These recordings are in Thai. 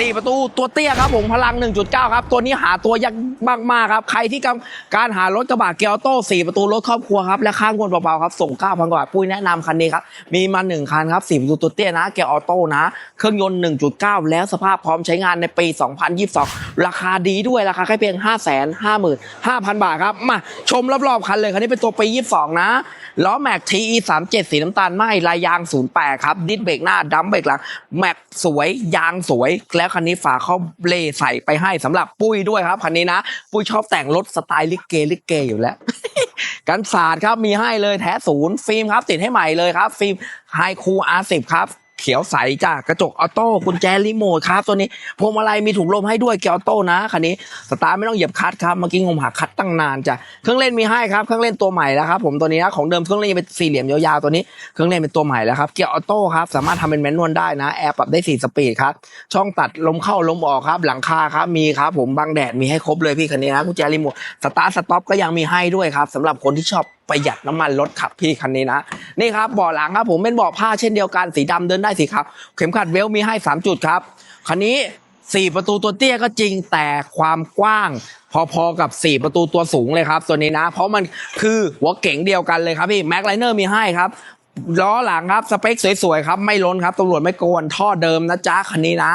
4 ประตูตัวเตี้ยครับผมพลัง 1.9 ครับ ตัวนี้หาตัวยากมากๆครับ ใครที่กำการหารถกระบะเกียร์ออโต้ 4 ประตูรถครอบครัวครับ และข้างคนเบาๆครับ ส่ง 9,000 กว่าบาทปุ้ยแนะนำคันนี้ครับ มีมา 1 คันครับ 4 ประตูตัวเตี้ยนะ เกียร์ออโต้นะ เครื่องยนต์ 1.9 แล้วสภาพพร้อมใช้งานในปี 2022ราคาดีด้วยราคาแค่เพียง 555,000 บาทครับ มาชมรอบๆคันเลยคันนี้เป็นตัวปี 22 นะล้อแม็ก TE 37สีน้ำตาลไหมลายยาง 08 ครับ ดิสเบรกหน้าดัมเบรกหลัง แม็กสวยยางสวย แล้วคันนี้ฝาเขาเลใส่ไปให้สำหรับปุ้ยด้วยครับคันนี้นะ ปุ้ยชอบแต่งรถสไตล์ลิเกลิเกอยู่แล้วกันศาสตร์ครับมีให้เลยแท้ศูนย์ฟิล์มครับติดให้ใหม่เลยครับ ฟิล์มไฮคู R10 ครับ เขียวใสจ้ากระจกออโต้กุญแจรีโมทครับตัวนี้พวงมาลัยมีถุงลมให้ด้วยเกียร์ออโต้นะคันนี้สตาร์ไม่ต้องเหยียบคลัตช์ครับเมื่อกี้งมหาคลัตช์ตั้งนานจ้ะเครื่องเล่นมีให้ครับเครื่องเล่นตัวใหม่แล้วครับผมตัวนี้นะของเดิมเครื่องเล่นเป็นสี่เหลี่ยมยาวๆตัวนี้เครื่องเล่นเป็นตัวใหม่แล้วครับเกียร์ออโต้ครับสามารถทำเป็นแมนนวลได้นะแอร์ปรับได้สี่สปีดครับช่องตัดลมเข้าลมออกครับหลังคาครับมีครับผมบังแดดมีให้ครบเลยพี่คันนี้นะกุญแจรีโมทสตาร์ทสต็อปก็ยังมีให้ด้วยครับสำหรับคนที่ชอบ ประหยัดน้ำมันรถขับพี่คันนี้นะนี่ครับเบาะหลังครับผมเป็นเบาะผ้าเช่นเดียวกันสีดำเดินได้สีขาวเข็มขัดเวลมีให้ 3 จุดครับคันนี้4ประตูตัวเตี้ยก็จริงแต่ความกว้าง พอๆกับ 4 ประตูตัวสูงเลยครับ ตัวนี้นะ เพราะมันคือหัวเก๋งเดียวกันเลยครับพี่แม็กไลเนอร์มีให้ครับล้อหลังครับสเปคสวยๆครับไม่ล้นครับตำรวจไม่โกนท่อเดิมนะจ๊ะคันนี้นะ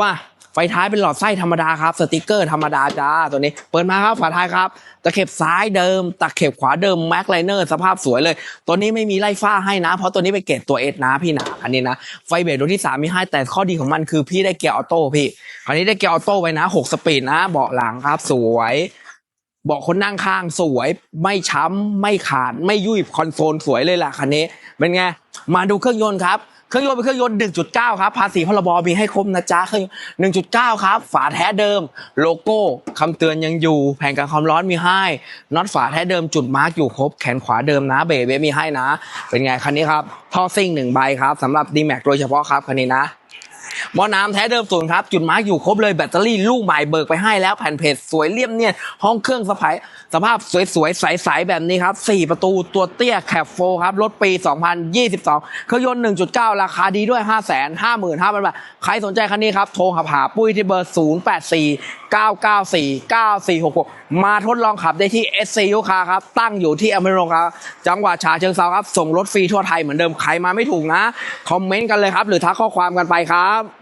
มา ไฟท้ายเป็นหลอดไส้ธรรมดาครับ สติกเกอร์ธรรมดาจ้าตัวนี้ เปิดมาครับฝาท้ายครับ ตะเข็บซ้ายเดิม ตะเข็บขวาเดิมแม็กไลเนอร์สภาพสวยเลย ตัวนี้ไม่มีไล่ฟ้าให้นะ เพราะตัวนี้เป็นเกรดตัวเอสนะพี่นะอันนี้นะ ไฟเบรกตัวที่ 3 มีให้แต่ข้อดีของมันคือพี่ได้เกียร์ออโต้พี่อันนี้ได้เกียร์ออโต้ไว้นะ 6 สปีดนะ เบาะหลังครับสวยเบาะคนนั่งข้างสวย ไม่ช้ำไม่ขาดไม่ยุ่ยคอนโซลสวยเลยล่ะคันนี้ เป็นไง มาดูเครื่องยนต์ครับ เครื่องยนต์เป็นเครื่องยนต์ 1.9 ครับ ภาษีพรบมีให้ครบนะจ๊ะเครื่องยน1.9 ครับ ฝาแท้เดิม โลโก้คำเตือนยังอยู่ แผงกันความร้อนมีให้น็อตฝาแท้เดิมจุดมาร์กอยู่ครบ แขนขวาเดิมนะ เบรกเบรกมีให้นะ เป็นไงคันนี้ครับ ท่อซิ่งหนึ่งใบครับสำหรับ d m a x โดยเฉพาะครับคันนี้นะ หม้อน้ำแท้เดิมศูนย์ครับจุดมาร์กอยู่ครบเลยแบตเตอรี่ลูกใหม่เบิกไปให้แล้วแผ่นเพจสวยเลี่ยมเนียนห้องเครื่องสภายสภาพสวยๆใสๆแบบนี้ครับ4ประตูตัวเตี้ยแคปโฟครับรถปี 2022 เครื่องยนต์ 1.9 ราคาดีด้วย 5 5 5 0 0 0บาทใครสนใจคันนี้ครับโทรหาหาปุ้ยที่เบอร์ 084 994 9466 มาทดลองขับได้ที่ SC ยูคาครับ ตั้งอยู่ที่อเมริกาจังหวัดฉะเชิงเซาครับ ส่งรถฟรีทั่วไทยเหมือนเดิม ใครมาไม่ถูกนะ คอมเมนต์กันเลยครับ หรือทักข้อความกันไปครับ